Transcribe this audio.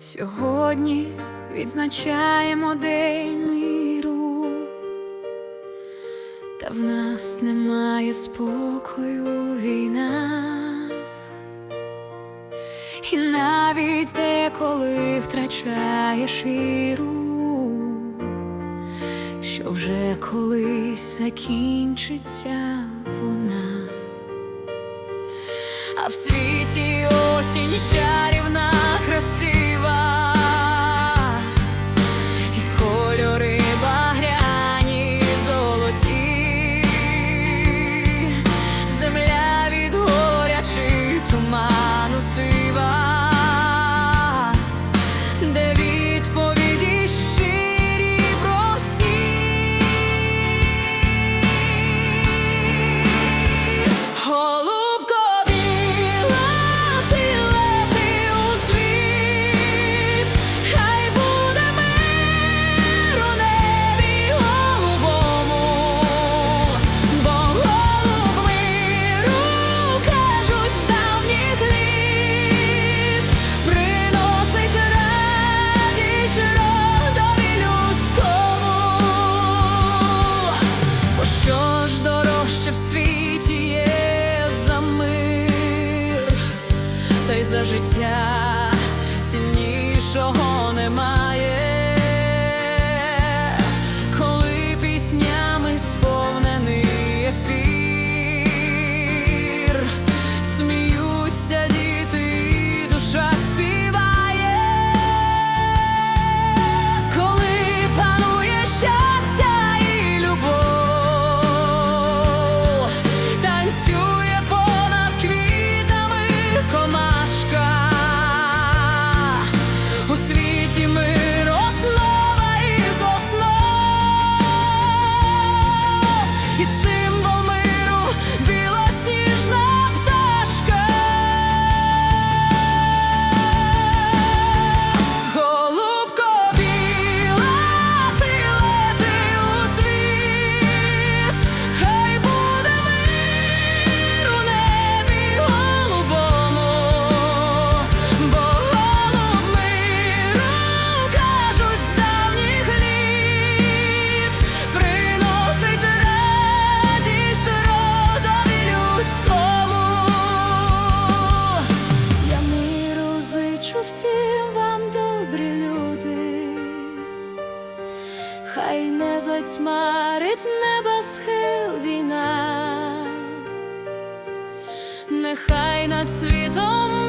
Сьогодні відзначаємо день миру, та в нас немає спокою війна, і навіть деколи втрачаєш віру, що вже колись закінчиться вона, а в світі осінь чарівна краси. та й за життя ціннішого немає. хай не затьмарить неба схил війна, нехай над світом.